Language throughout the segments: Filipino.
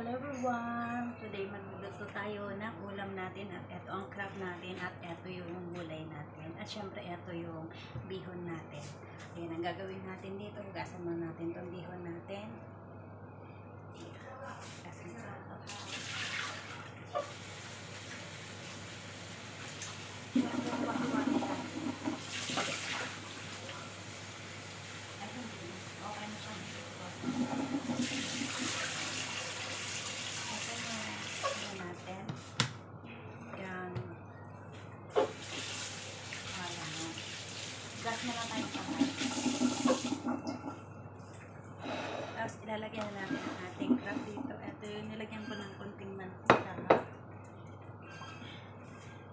Hello everyone! Today magluluto tayo ng ulam natin at ito ang crab natin at ito yung gulay natin at syempre ito yung bihon natin. Ayan ang gagawin natin dito. Hugasan muna natin itong bihon natin. Hugasan natin. Okay na siya. Ito na ano natin. Yan. Wala na. Gas na lang tayo sa Tapos ilalagyan na natin ang ating crab dito. Ito yung nilagyan ko ng konting mantika.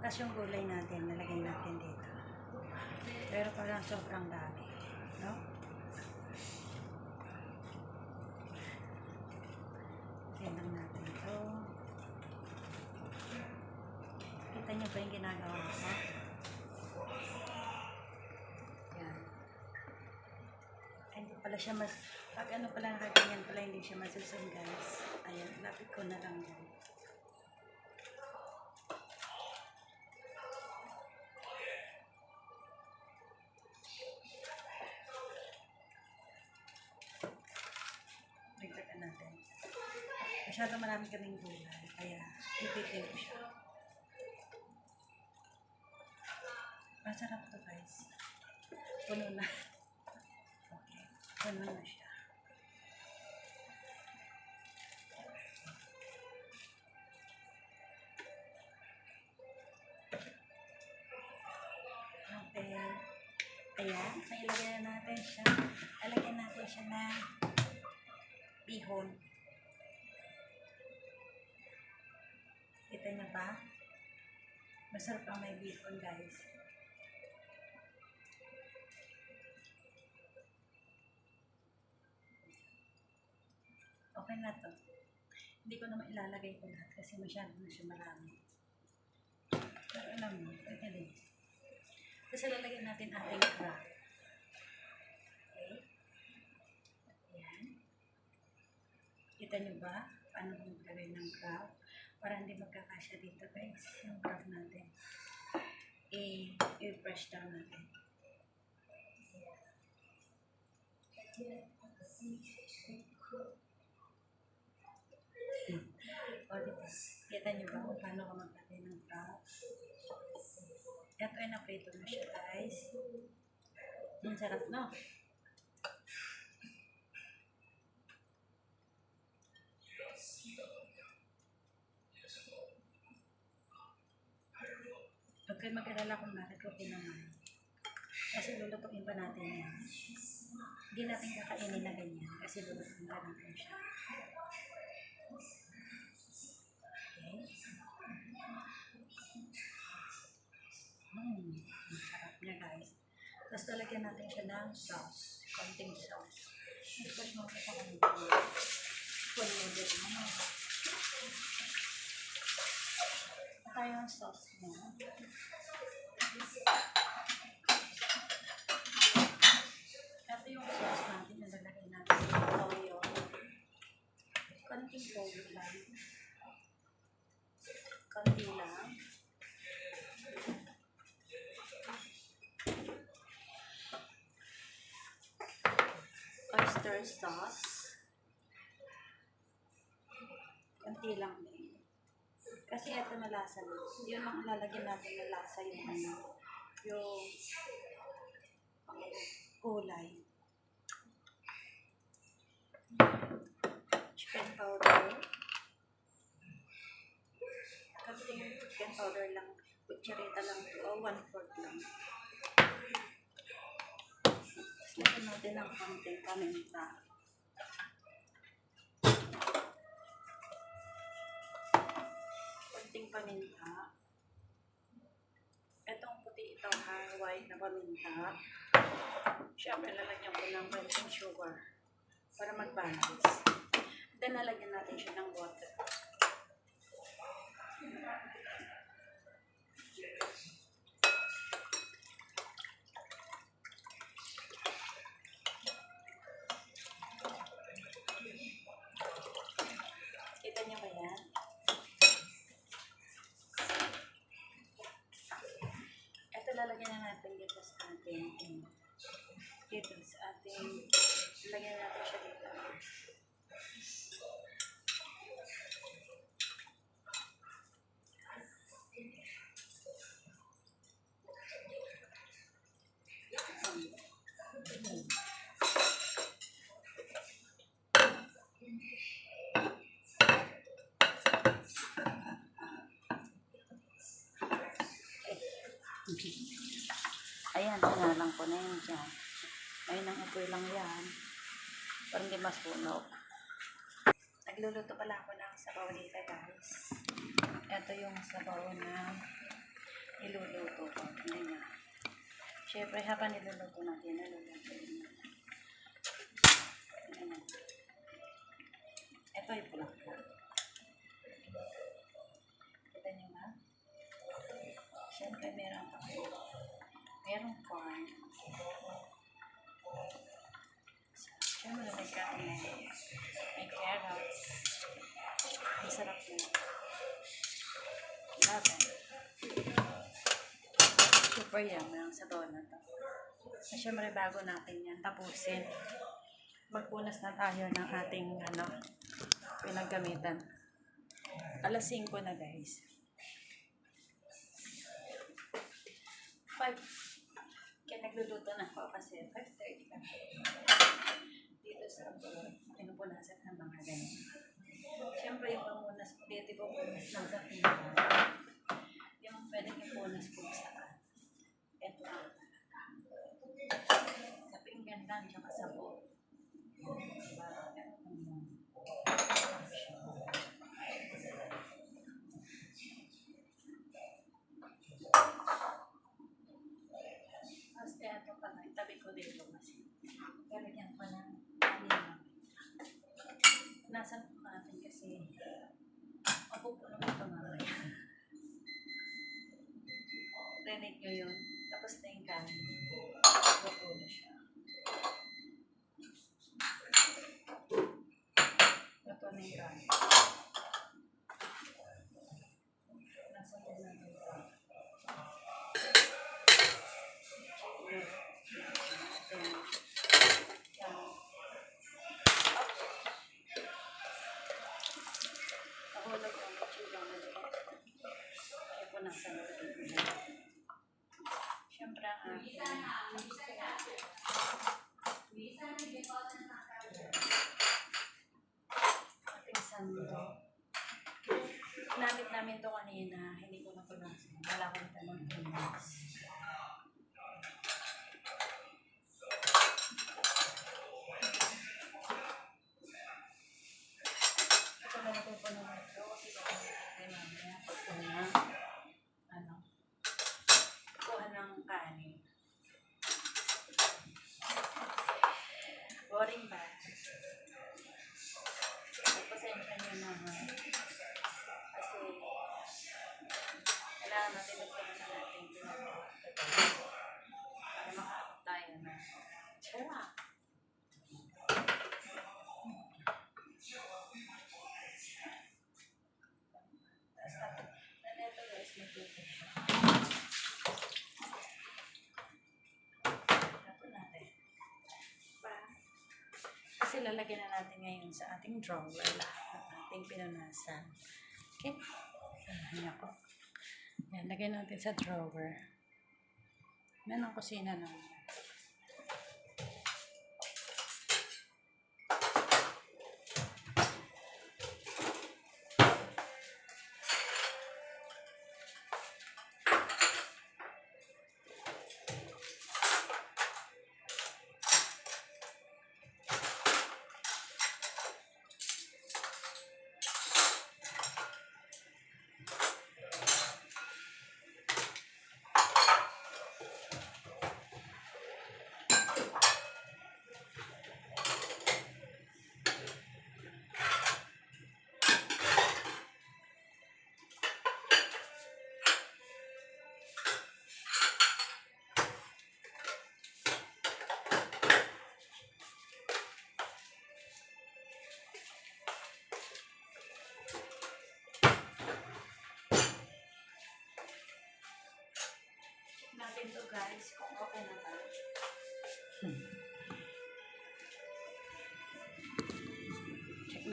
Tapos yung gulay natin, nalagyan natin dito. Pero parang sobrang dami. No? Lang natin ito. Kita niyo ba yung ginagawa ko? Yan. Hindi pala siya mas... Pag ano pala nakaganyan pala, hindi siya masusun guys. Ayan, lapit ko na lang yan. Dagdagan natin. Masyado marami kaming gulay, kaya ipitin ko siya. Masarap to guys. Puno na. Okay. Puno na siya. Okay. Ayan. Nailagyan na natin siya. Alagyan natin siya na bihon. Ba? Masarap ang may bihon guys. Okay na to. Hindi ko naman ilalagay ko lahat kasi masyado na siya marami. Pero alam mo, pwede din. Kasi lalagyan natin ating? Ayan. Kita niyo ba? Paano gawin ng crab? Para hindi magkakasya dito guys. Yung crab natin. I- I-brush down natin. O, diba? Kita niyo ba kung paano ka magkakay ng crab? Ito ay naprito na siya guys. Ang sarap no? Huwag kayo mag-alala kung bakit ko pinaman. Kasi lulutuin pa natin yan. Hindi natin kakainin na ganyan kasi lulutuin pa natin siya. Okay. Hmm, ang sarap niya guys. Tapos lalagyan natin siya ng sauce. Konting sauce. Tapos mo pa sa loaded mo. Tayo ang sauce mo. Ito yung sauce natin. Nalalagay natin yung toyo. Konting toyo lang. Konti lang. oyster sauce. Kunti lang din. Kasi ito na lasa na. Yun ang lalagyan natin na lasa yung ano, yung kulay. Chicken powder. Kasi yung chicken powder lang, kutsarita lang to, o one fourth lang. Tapos lagyan natin ng konting paminta. Konting paminta. Itong puti ito ha, white na paminta. Siyempre, lalagyan ko ng konting sugar para mag-balance. Then, lalagyan natin siya ng water. sa ating ano, dito sa ating lagyan natin siya dito. Ayan, sinalang ko na yun dyan. Ayun ang apoy lang yan. Para hindi masunog. Nagluluto pala ako ng sabaw dito guys. Ito yung sabaw na niluluto ko. Hindi na. Siyempre habang niluluto natin, niluluto yun. Ito yung pula Kita niyo ba? Siyempre meron pa Merong corn. Siyempre may karne. May carrots. Ang sarap na. Love it. Super yummy ang sabaw na to. At bago natin yan tapusin. Magpunas na tayo ng ating ano, pinaggamitan. Alas 5 na guys. 5 kaya nagluluto na ako kasi 5.30 ka dito sa abroad pinupunasan ng mga ganyan siyempre yung pamunas dito po punas lang sa pinaka yung pwedeng ipunas kung saan ito ang sa pinggan lang tsaka sa diba? Mm. Mas eto pala, itabi ko dito kasi. Lalagyan ko ng kanina. Nasa po natin kasi ako po naman ito mamaya. Rinig nyo yun. Tapos na yung kanin. Luto na siya. Luto na yung kanin. Nasa po natin ito. Siyempre ang aking ating sando. Ginamit namin to kanina, hindi ko napunasan. Wala ko na ng punas. Ito na ito po naman ito kasi baka natin mamaya pagkuha ng ano, kuha ng kanin. Boring ba? Pasensya nyo naman. Kasi kailangan natin magkaroon ng ating ginagawa. Para tayo na. Tara! Kasi lalagyan na natin ngayon sa ating drawer lahat ng ating pinunasan. Okay? Ayan ako. Yan, lagyan natin sa drawer. Yan ang kusina naman.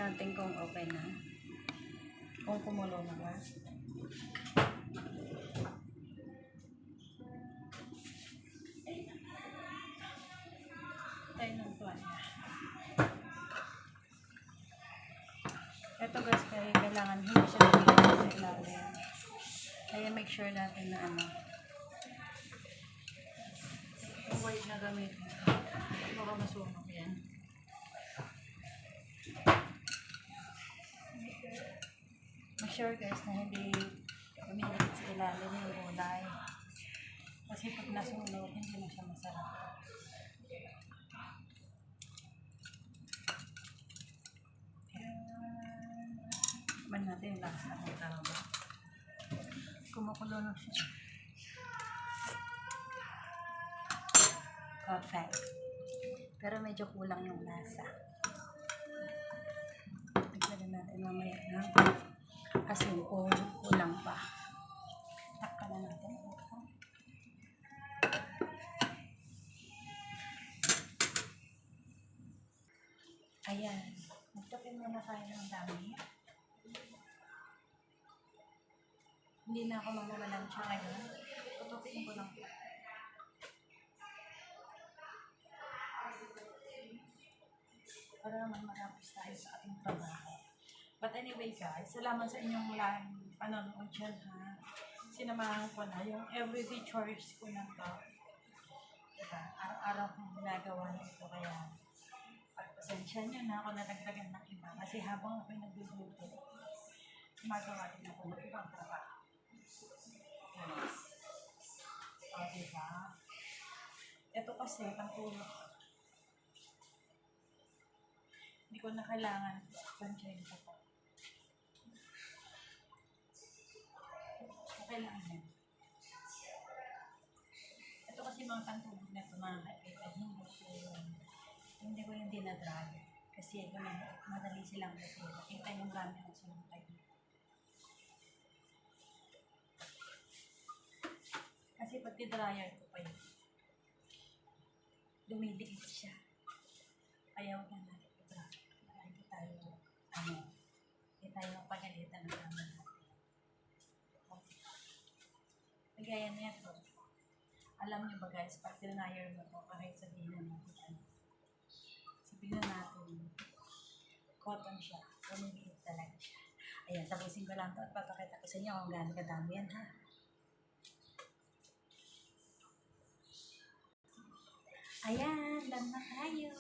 Natin kung okay na. Kung kumulo na ba. Tayo ng tuwalya. Ito guys, kaya kailangan hindi siya nilagay sa ilalim. Kaya make sure natin na ano, white na gamit. Baka masunog sure guys na hindi umiinit sa ilalim yung gulay. Kasi pag nasunog, hindi na siya masarap. Man natin yung lasa ng tawag. Kumukulo na siya. Perfect. Pero medyo kulang yung lasa. Tignan natin mamaya ng asin kung kulang pa. Takpa na natin. Ayan. Magtapin muna tayo ng dami. Hindi na ako mamawalan siya ngayon. Tutupin ko lang. Para naman matapos tayo sa ating trabaho. But anyway guys, salamat sa inyong live panonood dyan ha. Sinamahan ko na yung everyday chores ko na to. Diba? Araw-araw kong ginagawa na ito kaya pagpasensya nyo na ako nadagdagan ng iba kasi habang ako'y nagluluto, gumagawa din ako ng ibang trabaho. Yes. O, diba? Ito kasi, pangtulog. Hindi ko na kailangan pansyahin ko to. Okay lang yan. Ito kasi mga pantulog na ito, mga kaibigan, hindi ko yung, hindi dinadrag. Kasi ito na, madali silang kasi. Nakita yung rami ng sinumpay. Kasi pag dryer ko pa yun, lumiliit siya. Ayaw na natin ito. Tayo, ano, hindi tayo mapagalitan ng tama natin. Kagaya na ito. Alam niyo ba guys, pag dryer mo ito, kahit sabihin na natin, ano, sabihin na natin, cotton siya, lumiliit talaga siya. Ayan, tapusin ko lang ito at papakita ko sa inyo kung gaano kadami yan ha. Ayan, done na tayo.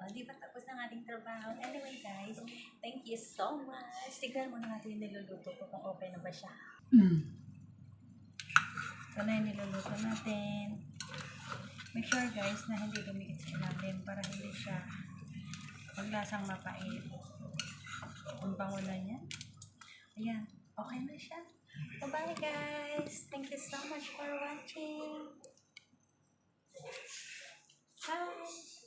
O, di ba tapos ng ating trabaho? Anyway, guys, thank you so much. Tignan muna natin yung niluluto ko kung okay na ba siya. Mm. Ito na yung niluluto natin. Make sure, guys, na hindi dumikit sa ilalim para hindi siya paglasang mapait. Ang bango na niya. Ayan, okay na siya. Bye-bye, guys. Thank you so much for watching. Bye.